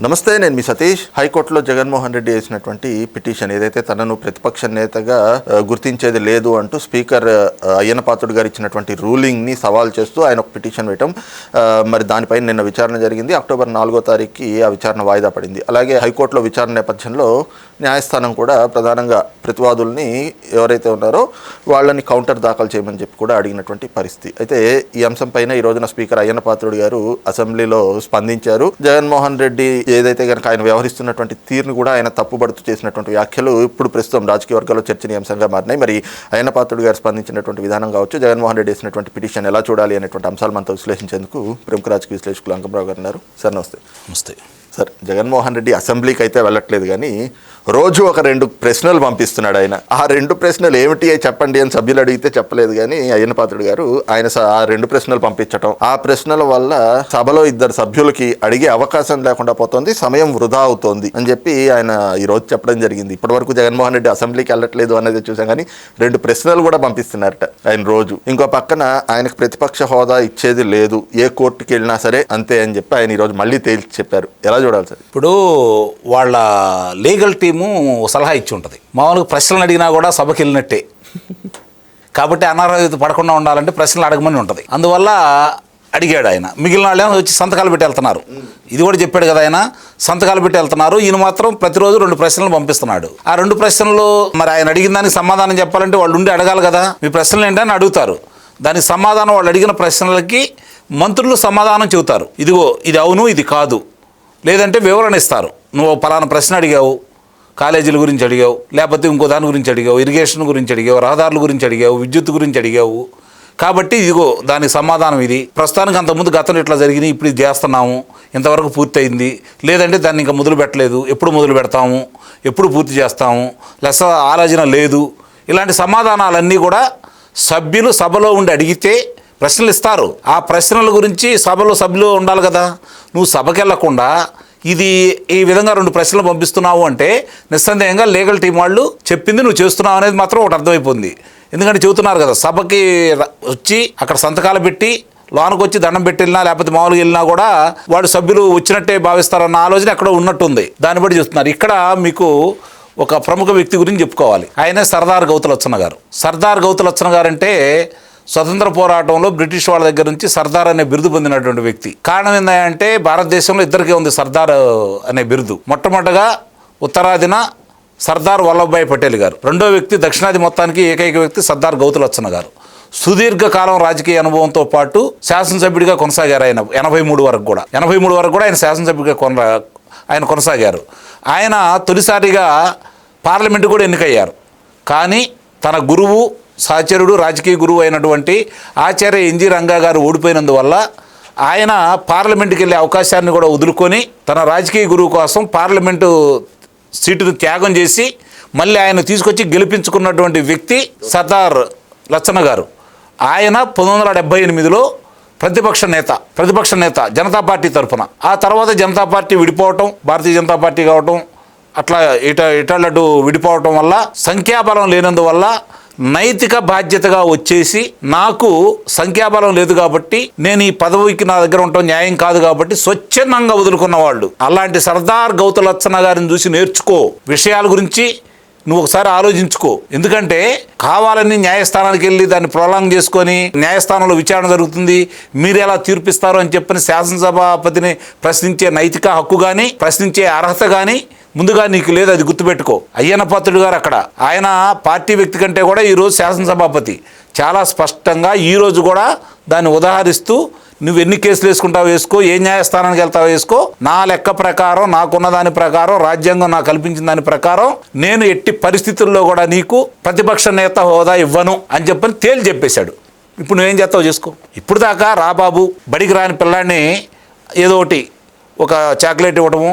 నమస్తే నేను మీ సతీష్. హైకోర్టులో జగన్మోహన్ రెడ్డి వేసినటువంటి పిటిషన్ ఏదైతే తనను ప్రతిపక్ష నేతగా గుర్తించేది లేదు అంటూ స్పీకర్ అయ్యనపాత్రుడు గారు ఇచ్చినటువంటి రూలింగ్ని సవాల్ చేస్తూ ఆయన ఒక పిటిషన్ వేయటం మరి దానిపైన నిన్న విచారణ జరిగింది. అక్టోబర్ నాలుగో తారీఖుకి ఆ విచారణ వాయిదా పడింది. అలాగే హైకోర్టులో విచారణ నేపథ్యంలో న్యాయస్థానం కూడా ప్రధానంగా ప్రతివాదుల్ని ఎవరైతే ఉన్నారో వాళ్ళని కౌంటర్ దాఖలు చేయమని చెప్పి కూడా అడిగినటువంటి పరిస్థితి. అయితే ఈ అంశంపైన ఈ రోజున స్పీకర్ అయ్యన్న పాత్రుడు గారు అసెంబ్లీలో స్పందించారు. జగన్మోహన్ రెడ్డి ఏదైతే కనుక ఆయన వ్యవహరిస్తున్నటువంటి తీరును కూడా ఆయన తప్పుబడుతూ చేసినటువంటి వ్యాఖ్యలు ఇప్పుడు ప్రస్తుతం రాజకీయ వర్గాల్లో చర్చనీయాంశంగా మారినాయి. మరి ఆయన పాత్రుడు గారు స్పందించినటువంటి విధానం కావచ్చు జగన్మోహన్ రెడ్డి వేసినటువంటి పిటిషన్ ఎలా చూడాలి అనేటువంటి అంశాలు మనతో విశ్లేషించేందుకు ప్రముఖ రాజకీయ విశ్లేషకులు అంకమరావు గారు ఉన్నారు. సార్ నమస్తే. నమస్తే. సార్ జగన్మోహన్ రెడ్డి అసెంబ్లీకి అయితే వెళ్ళట్లేదు కానీ రోజు ఒక రెండు ప్రశ్నలు పంపిస్తున్నాడు ఆయన. ఆ రెండు ప్రశ్నలు ఏమిటి అవి చెప్పండి అని సభ్యులు అడిగితే చెప్పలేదు కానీ అయ్యన పాత్రుడు గారు ఆయన స- ఆ రెండు ప్రశ్నలు పంపించటం. ఆ ప్రశ్నల వల్ల సభలో ఇద్దరు సభ్యులకి అడిగే అవకాశం లేకుండా పోతుంది సమయం వృధా అవుతోంది అని చెప్పి ఆయన ఈ రోజు చెప్పడం జరిగింది. ఇప్పటివరకు జగన్మోహన్ రెడ్డి అసెంబ్లీకి వెళ్ళట్లేదు అనేది చూసాం కానీ రెండు ప్రశ్నలు కూడా పంపిస్తున్నారట ఆయన రోజు. ఇంకో పక్కన ఆయనకు ప్రతిపక్ష హోదా ఇచ్చేది లేదు. ఏ కోర్టుకి వెళ్ళినా సరే అంతే అని చెప్పి ఆయన ఈరోజు మళ్ళీ తేల్చి చెప్పారు. ఎలా చూడాలి సార్. ఇప్పుడు వాళ్ళ లీగల్ టీము సలహా ఇచ్చి ఉంటుంది. మామూలుగా ప్రశ్నలు అడిగినా కూడా సభకి వెళ్ళినట్టే. కాబట్టి అనారోగ్యత పడకుండా ఉండాలంటే ప్రశ్నలు అడగమని ఉంటుంది. అందువల్ల అడిగాడు ఆయన. మిగిలిన వాళ్ళు ఏమో వచ్చి సంతకాలు పెట్టి వెళ్తున్నారు. ఇది కూడా చెప్పాడు కదా ఆయన. సంతకాలు పెట్టి వెళ్తున్నారు. ఈయన మాత్రం ప్రతిరోజు రెండు ప్రశ్నలు పంపిస్తున్నాడు. ఆ రెండు ప్రశ్నలు మరి ఆయన అడిగిన దానికి సమాధానం చెప్పాలంటే వాళ్ళు ఉండి అడగాలి కదా. మీ ప్రశ్నలు ఏంటని అడుగుతారు. దానికి సమాధానం వాళ్ళు అడిగిన ప్రశ్నలకి మంత్రులు సమాధానం చెబుతారు. ఇదిగో ఇది అవును ఇది కాదు. లేదంటే వివరణ ఇస్తారు. నువ్వు పలానా ప్రశ్న అడిగావు కాలేజీల గురించి అడిగావు లేకపోతే ఇంకో దాని గురించి అడిగావు ఇరిగేషన్ గురించి అడిగావు రహదారుల గురించి అడిగావు విద్యుత్ గురించి అడిగావు. కాబట్టి ఇదిగో దానికి సమాధానం ఇది. ప్రస్తుతానికి అంతకుముందు గతంలో ఇట్లా జరిగింది ఇప్పుడు ఇది చేస్తున్నాము ఇంతవరకు పూర్తయింది. లేదంటే దాన్ని ఇంకా మొదలు పెట్టలేదు ఎప్పుడు మొదలు పెడతాము ఎప్పుడు పూర్తి చేస్తాము లెస్ ఆలోచన లేదు. ఇలాంటి సమాధానాలన్నీ కూడా సభ్యులు సభలో ఉండి అడిగితే ప్రశ్నలు ఇస్తారు ఆ ప్రశ్నల గురించి సభలో సభ్యులు ఉండాలి కదా. నువ్వు సభకి వెళ్ళకుండా ఇది ఈ విధంగా రెండు ప్రశ్నలు పంపిస్తున్నావు అంటే నిస్సందేహంగా లీగల్ టీం వాళ్ళు చెప్పింది నువ్వు చేస్తున్నావు అనేది మాత్రం ఒకటి అర్థమైపోయింది. ఎందుకంటే చెబుతున్నారు కదా సభకి వచ్చి అక్కడ సంతకాలు పెట్టి లోనకు వచ్చి దండం పెట్టి వెళ్ళినా లేకపోతే మామూలుగా వెళ్ళినా కూడా వాడు సభ్యులు వచ్చినట్టే భావిస్తారన్న ఆలోచన ఎక్కడ ఉన్నట్టుంది. దాన్ని బట్టి చూస్తున్నారు ఇక్కడ మీకు ఒక ప్రముఖ వ్యక్తి గురించి చెప్పుకోవాలి. ఆయనే సర్దార్ గౌతులచ్చన్న గారు. సర్దార్ గౌతులచ్చన్న గారు అంటే స్వతంత్ర పోరాటంలో బ్రిటిష్ వాళ్ళ దగ్గర నుంచి సర్దార్ అనే బిరుదు పొందినటువంటి వ్యక్తి. కారణం ఏంటంటే భారతదేశంలో ఇద్దరికే ఉంది సర్దార్ అనే బిరుదు. మొట్టమొదటగా ఉత్తరాదిన సర్దార్ వల్లభాయ్ పటేల్ గారు. రెండో వ్యక్తి దక్షిణాది మొత్తానికి ఏకైక వ్యక్తి సర్దార్ గౌతులచ్చన గారు. సుదీర్ఘకాలం రాజకీయ అనుభవంతో పాటు శాసనసభ్యుడిగా కొనసాగారు ఆయన ఎనభై మూడు వరకు కూడా. ఎనభై మూడు వరకు కూడా ఆయన శాసనసభ్యుడిగా కొన ఆయన కొనసాగారు. ఆయన తొలిసారిగా పార్లమెంటు కూడా ఎన్నికయ్యారు. కానీ తన గురువు సహచరుడు రాజకీయ గురువు అయినటువంటి ఆచార్య ఎన్జి రంగా గారు ఓడిపోయినందువల్ల ఆయన పార్లమెంటుకి వెళ్ళే అవకాశాన్ని కూడా వదులుకొని తన రాజకీయ గురువు కోసం పార్లమెంటు సీటును త్యాగం చేసి మళ్ళీ ఆయన తీసుకొచ్చి గెలిపించుకున్నటువంటి వ్యక్తి సర్దార్ లచ్చన్న గారు. ఆయన పంతొమ్మిది వందల డెబ్బై ఎనిమిదిలో ప్రతిపక్ష నేత ప్రతిపక్ష నేత జనతా పార్టీ తరఫున ఆ తర్వాత జనతా పార్టీ విడిపోవటం భారతీయ జనతా పార్టీ కావటం అట్లా ఇట ఇటలటు విడిపోవటం వల్ల సంఖ్యాబలం లేనందువల్ల నైతిక బాధ్యతగా వచ్చేసి నాకు సంఖ్యాబలం లేదు కాబట్టి నేను ఈ పదవికి నా దగ్గర ఉండటం న్యాయం కాదు కాబట్టి స్వచ్ఛందంగా వదులుకున్న వాళ్ళు. అలాంటి సర్దార్ గౌతలచ్చన్న గారిని చూసి నేర్చుకో. విషయాల గురించి నువ్వు ఒకసారి ఆలోచించుకో. ఎందుకంటే కావాలని న్యాయస్థానానికి వెళ్ళి దాన్ని ప్రొలాంగ్ చేసుకొని న్యాయస్థానంలో విచారణ జరుగుతుంది. మీరు ఎలా తీర్పిస్తారు అని చెప్పని శాసనసభాపతిని ప్రశ్నించే నైతిక హక్కు కానీ ప్రశ్నించే అర్హత కానీ ముందుగా నీకు లేదు అది గుర్తుపెట్టుకో. అయ్యన్న పాత్రుడు గారు అక్కడ. ఆయన పార్టీ వ్యక్తి కంటే కూడా ఈరోజు శాసనసభాపతి. చాలా స్పష్టంగా ఈరోజు కూడా దాన్ని ఉదాహరిస్తూ నువ్వు ఎన్ని కేసులు వేసుకుంటావు వేసుకో ఏ న్యాయస్థానానికి వెళ్తావు వేసుకో. నా లెక్క ప్రకారం నాకున్న దాని ప్రకారం రాజ్యాంగం నాకు కల్పించిన దాని ప్రకారం నేను ఎట్టి పరిస్థితుల్లో కూడా నీకు ప్రతిపక్ష నేత హోదా ఇవ్వను అని చెప్పని తేలి చెప్పేశాడు. ఇప్పుడు నువ్వేం చేస్తావు చేసుకో. ఇప్పుడు దాకా రా బాబు బడికి రాని పిల్లాడిని ఏదో ఒకటి ఒక చాక్లెట్ ఇవ్వటము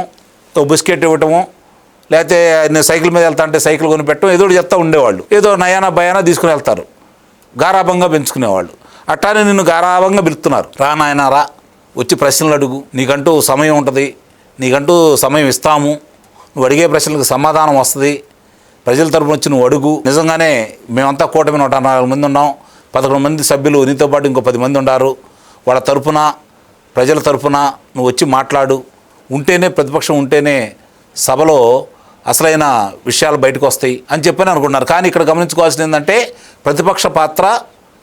ఒక బిస్కెట్ ఇవ్వటము లేకపోతే నేను సైకిల్ మీద వెళ్తా అంటే సైకిల్ కొని పెట్టడం ఏదో చెప్తా ఉండేవాళ్ళు. ఏదో నయానా భయానా తీసుకుని వెళ్తారు. గారాభంగా పెంచుకునేవాళ్ళు. అట్టానే నిన్ను గారాభంగా పిలుస్తున్నారు. రా నాయన రా. వచ్చి ప్రశ్నలు అడుగు. నీకంటూ సమయం ఉంటుంది. నీకంటూ సమయం ఇస్తాము. నువ్వు అడిగే ప్రశ్నలకు సమాధానం వస్తుంది. ప్రజల తరపున వచ్చి నువ్వు అడుగు. నిజంగానే మేమంతా కూటమి నూట నాలుగు మంది ఉన్నాం. పదకొండు మంది సభ్యులు నీతో పాటు ఇంకో పది మంది ఉన్నారు వాళ్ళ తరపున ప్రజల తరపున నువ్వు వచ్చి మాట్లాడు. ఉంటేనే ప్రతిపక్షం ఉంటేనే సభలో అసలైన విషయాలు బయటకు వస్తాయి అని చెప్పని అనుకుంటున్నారు. కానీ ఇక్కడ గమనించుకోవాల్సింది ఏంటంటే ప్రతిపక్ష పాత్ర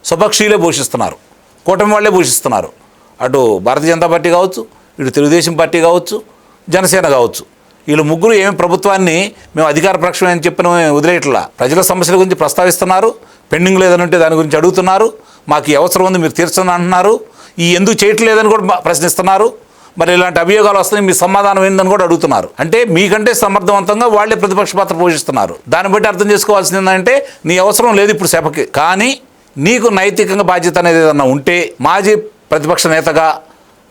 స్వపక్షీయులే పోషిస్తున్నారు. కూటమి వాళ్ళే పోషిస్తున్నారు. అటు భారతీయ జనతా పార్టీ కావచ్చు ఇటు తెలుగుదేశం పార్టీ కావచ్చు జనసేన కావచ్చు. వీళ్ళు ముగ్గురు ఏమి ప్రభుత్వాన్ని మేము అధికార పక్షం అని చెప్పిన వదిలేయట్లా ప్రజల సమస్యల గురించి ప్రస్తావిస్తున్నారు. పెండింగ్ ఉంటే దాని గురించి అడుగుతున్నారు. మాకు ఈ అవసరం ఉంది మీరు తీర్చని అంటున్నారు. ఈ ఎందుకు చేయట్లేదని కూడా ప్రశ్నిస్తున్నారు. మరి ఇలాంటి అభియోగాలు వస్తాయి మీ సమాధానం ఏందని కూడా అడుగుతున్నారు. అంటే మీకంటే సమర్థవంతంగా వాళ్ళే ప్రతిపక్ష పాత్ర పోషిస్తున్నారు. దాన్ని బట్టి అర్థం చేసుకోవాల్సింది ఏంటంటే నీ అవసరం లేదు ఇప్పుడు సభకి. కానీ నీకు నైతికంగా బాధ్యత అనేది ఏదన్నా ఉంటే మాజీ ప్రతిపక్ష నేతగా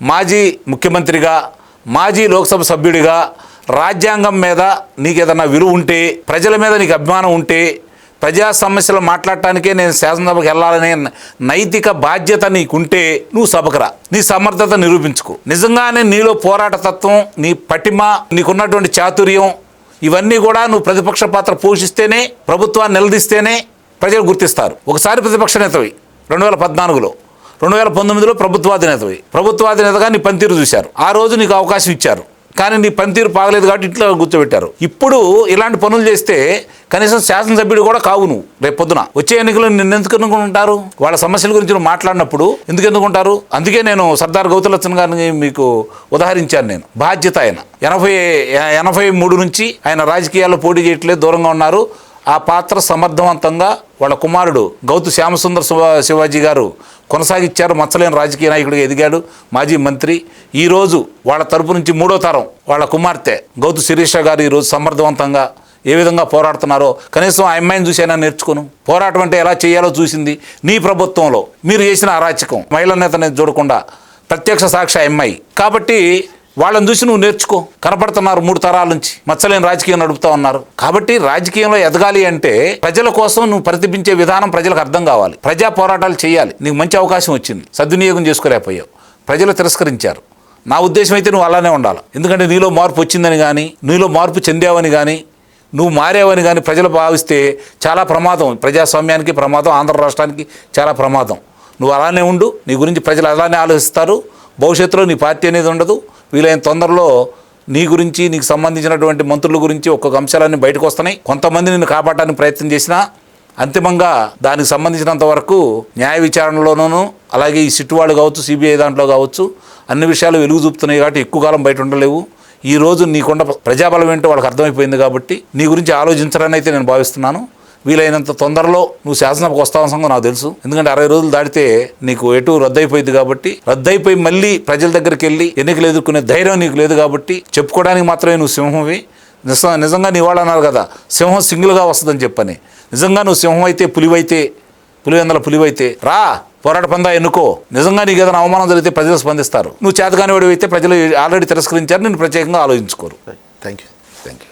మాజీ ముఖ్యమంత్రిగా మాజీ లోక్సభ సభ్యుడిగా రాజ్యాంగం మీద నీకు ఏదన్నా విలువ ఉంటే ప్రజల మీద నీకు అభిమానం ఉంటే ప్రజా సమస్యలు మాట్లాడటానికే నేను శాసనసభకు వెళ్ళాలనే నైతిక బాధ్యత నీకుంటే నువ్వు సభకురా నీ సమర్థత నిరూపించుకో. నిజంగానే నీలో పోరాట తత్వం నీ పటిమ నీకున్నటువంటి చాతుర్యం ఇవన్నీ కూడా నువ్వు ప్రతిపక్ష పాత్ర పోషిస్తేనే ప్రభుత్వాన్ని నిలదీస్తేనే ప్రజలు గుర్తిస్తారు. ఒకసారి ప్రతిపక్ష నేతవి రెండు వేల పద్నాలుగులో. రెండు వేల పంతొమ్మిదిలో ప్రభుత్వాధినేతవి. ప్రభుత్వాధినేతగా నీ పనితీరు చూశారు. ఆ రోజు నీకు అవకాశం ఇచ్చారు. కానీ నీ పనితీరు బాగలేదు కాబట్టి ఇట్లా కూర్చోబెట్టారు. ఇప్పుడు ఇలాంటి పనులు చేస్తే కనీసం శాసనసభ్యుడు కూడా కావు నువ్వు రేపు పొద్దున. వచ్చే ఎన్నికలు నిన్ను ఎందుకు వాళ్ళ సమస్యల గురించి నువ్వు మాట్లాడినప్పుడు ఎందుకు ఎందుకుంటారు అందుకే నేను సర్దార్ గౌతలచ్చన్ గారిని మీకు ఉదాహరించాను నేను. బాధ్యత ఆయన. ఎనభై ఎనభై మూడు నుంచి ఆయన రాజకీయాల్లో పోటీ చేయట్లేదు దూరంగా ఉన్నారు. ఆ పాత్ర సమర్థవంతంగా వాళ్ళ కుమారుడు గౌతు శ్యామసుందర్ శివా శివాజీ గారు కొనసాగించారు మచ్చలేని రాజకీయ నాయకుడిగా ఎదిగాడు మాజీ మంత్రి. ఈరోజు వాళ్ళ తరపు నుంచి మూడో తరం వాళ్ళ కుమార్తె గౌతు శిరీష గారు ఈరోజు సమర్థవంతంగా ఏ విధంగా పోరాడుతున్నారో కనీసం ఆ అమ్మాయిని చూసైనా నేర్చుకోను. పోరాటం అంటే ఎలా చేయాలో చూసింది నీ ప్రభుత్వంలో. మీరు చేసిన అరాచకం. మహిళా నేతని చూడకుండా ప్రత్యక్ష సాక్షి ఆ అమ్మాయి. కాబట్టి వాళ్ళని చూసి నువ్వు నేర్చుకో. కనపడుతున్నారు మూడు తరాల నుంచి. మచ్చలేని రాజకీయం నడుపుతా ఉన్నారు. కాబట్టి రాజకీయంలో ఎదగాలి అంటే ప్రజల కోసం నువ్వు ప్రతిపించే విధానం ప్రజలకు అర్థం కావాలి. ప్రజా పోరాటాలు చేయాలి. నీకు మంచి అవకాశం వచ్చింది. సద్వినియోగం చేసుకోలేకపోయావు. ప్రజలు తిరస్కరించారు. నా ఉద్దేశం అయితే నువ్వు అలానే ఉండాలి. ఎందుకంటే నీలో మార్పు వచ్చిందని కానీ నీలో మార్పు చెందావని కానీ నువ్వు మారావని కానీ ప్రజలు భావిస్తే చాలా ప్రమాదం. ప్రజాస్వామ్యానికి ప్రమాదం. ఆంధ్ర రాష్ట్రానికి చాలా ప్రమాదం. నువ్వు అలానే ఉండు. నీ గురించి ప్రజలు అలానే ఆలోచిస్తారు. భవిష్యత్తులో నీ పార్టీ అనేది ఉండదు. వీలైన తొందరలో నీ గురించి నీకు సంబంధించినటువంటి మంత్రుల గురించి ఒక్కొక్క అంశాలన్నీ బయటకు వస్తున్నాయి. కొంతమంది నిన్ను కాపాడడానికి ప్రయత్నం చేసినా అంతిమంగా దానికి సంబంధించినంత వరకు న్యాయ విచారణలోనూ అలాగే ఈ సిట్టు వాళ్ళు కావచ్చు సిబిఐ దాంట్లో కావచ్చు అన్ని విషయాలు వెలుగు చూపుతున్నాయి కాబట్టి ఎక్కువ కాలం బయట ఉండలేవు. ఈ రోజు నీకుండ ప్రజాబలం ఏంటో వాళ్ళకి అర్థమైపోయింది కాబట్టి నీ గురించి ఆలోచించడాన్ని అయితే నేను భావిస్తున్నాను. వీలైనంత తొందరలో నువ్వు శాసనసభకు వస్తావని సంగతి నాకు తెలుసు. ఎందుకంటే అరవై రోజులు దాటితే నీకు ఎటు రద్దయిపోయింది కాబట్టి రద్దయిపోయి మళ్ళీ ప్రజల దగ్గరికి వెళ్ళి ఎన్నికలు ఎదుర్కొనే ధైర్యం నీకు లేదు కాబట్టి చెప్పుకోవడానికి మాత్రమే నువ్వు సింహంవి నిజం నిజంగా నీ వాళ్ళు అన్నారు కదా సింహం సింగిల్గా వస్తుందని చెప్పని. నిజంగా నువ్వు సింహం అయితే పులివైతే పులివెందల పులివైతే రా పోరాట పందా ఎన్నుకో. నిజంగా నీకు ఏదైనా అవమానం జరిగితే ప్రజలు స్పందిస్తారు. నువ్వు చేతగాని వాడివైతే అయితే ప్రజలు ఆల్రెడీ తిరస్కరించారు నేను ప్రత్యేకంగా ఆలోచించుకోరు. Thank you thank you